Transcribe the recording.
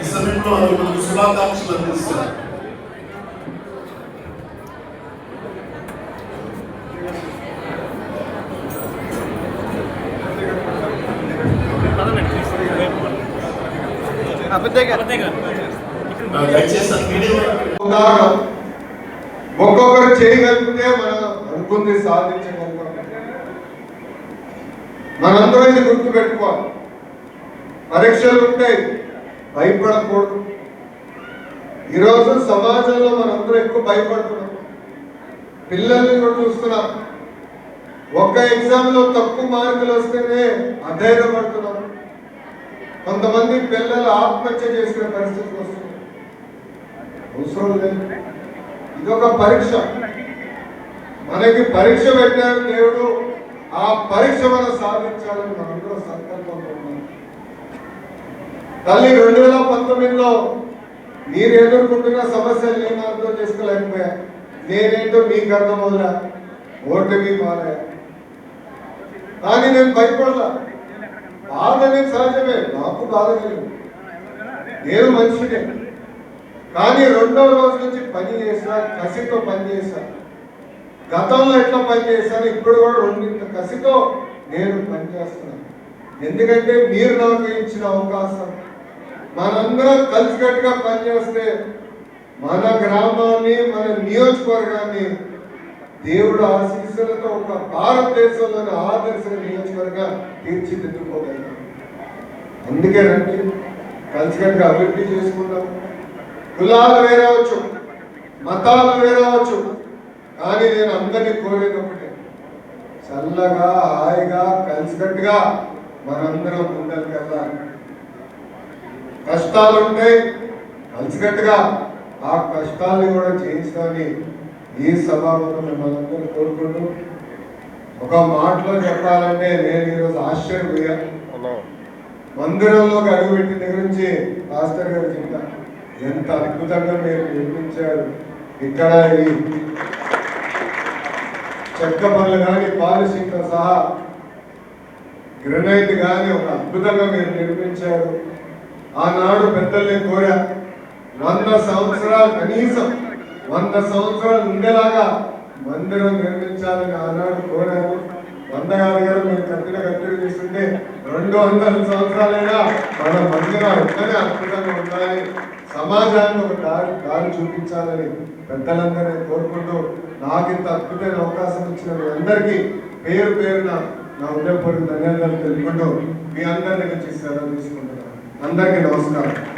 ఈ సమయంలో వారు మనకు శుభాకాంక్షలు అందిస్తారు. ఒక్కొక్కరు చేయగలిగితే మనం అనుకుంది సాధించగలుగుతాం. మనందరం ఇది గుర్తు పెట్టుకోవాలి పరీక్షలు ఉంటాయి. భయపడకూడదు. ఈరోజు సమాజంలో మనందరం ఎక్కువ భయపడుతున్నాం. పిల్లల్ని కూడా చూస్తున్నాం. ఒక్క ఎగ్జామ్లో తక్కువ మార్కులు వస్తేనే అధైర్యపడుతున్నాం. కొంతమంది పిల్లలు ఆత్మహత్య చేసుకునే పరిస్థితికి వస్తుంది అవసరం లేదు. ఇదొక పరీక్ష. మనకి పరీక్ష పెట్టారు దేవుడు. ఆ పరీక్ష మనం సాధించాలని మనందరూ సంకల్పంతో తల్లి రెండు వేల పంతొమ్మిదిలో మీరు ఎదుర్కొంటున్న సమస్యలు నేను అర్థం చేసుకోలేకపోయా. నేనేంటో మీకు అర్థం ఓటమి మారా కానీ నేను భయపడలా. బాధ అనేది సహజమే. నాకు బాధ కలిగింది నేను మనిషినే. కానీ రెండవ రోజు నుంచి పని చేసా కసితో పని చేశా గతంలో ఎట్లా పని చేశాను ఇప్పుడు కూడా రెండింత కసితో నేను పనిచేస్తున్నాను ఎందుకంటే మీరు నాకు ఇచ్చిన అవకాశం మనందరం కలిసికట్టుగా పనిచేస్తే మన గ్రామాన్ని మన నియోజకవర్గాన్ని దేవుడు ఆశీస్సులతో ఒక భారతదేశంలోని ఆదర్శ నియోజకవర్గంగా తీర్చిదిద్దుకోగలిగాం అందుకే రండి కలిసికట్టుగా అభివృద్ధి చేసుకుందాం. కులాలు వేరవచ్చు మతాలు వేరవచ్చు కానీ నేను అందరినీ కోరేది ఒకటే చల్లగా హాయిగా కలిసికట్టుగా మనందరం ముందరికి వెళ్ళాలి కష్టాలు ఉంటాయి కలిసికట్టుగా ఆ కష్టాల్ని కూడా చేయించాలని ఈ సభాముఖం మిమ్మల్ని అందరూ కోరుకుంటూ ఒక మాటలో చెప్పాలంటే నేను ఈరోజు ఆశ్చర్యపోయాను మందిరంలోకి అడుగుపెట్టిన దగ్గర నుంచి మాస్టర్ గారు చెప్తా ఎంత అద్భుతంగా మీరు నిర్మించారు ఇక్కడ ఈ చెక్క పనులు కానీ పాలిషింగ్తో సహా గ్రనైట్ కానీ ఒక అద్భుతంగా మీరు నిర్మించారు ఆనాడు పెద్దల్ని కోరా. వంద సంవత్సరాలు కనీసం వంద సంవత్సరాలు ఉండేలాగా మందిరం నిర్మించాలని ఆనాడు కోరారు. వంద గారు మీరు కట్టిన కట్టడి చేస్తుంటే రెండు వందల సంవత్సరాలైనా మన మందిరం ఎక్కడే అద్భుతంగా ఉండాలి సమాజాన్ని ఒక దారి దారి చూపించాలని పెద్దలందరూ కోరుకుంటూ నాకు ఇంత అద్భుతమైన అవకాశం ఇచ్చిన మీ అందరికీ పేరు పేరున నా ఉదయపూర్వక ధన్యవాదాలు తెలుపుకుంటూ మీ అందరినీ చేసేలా తీసుకుంటున్నాను. అందరికీ నమస్కారం.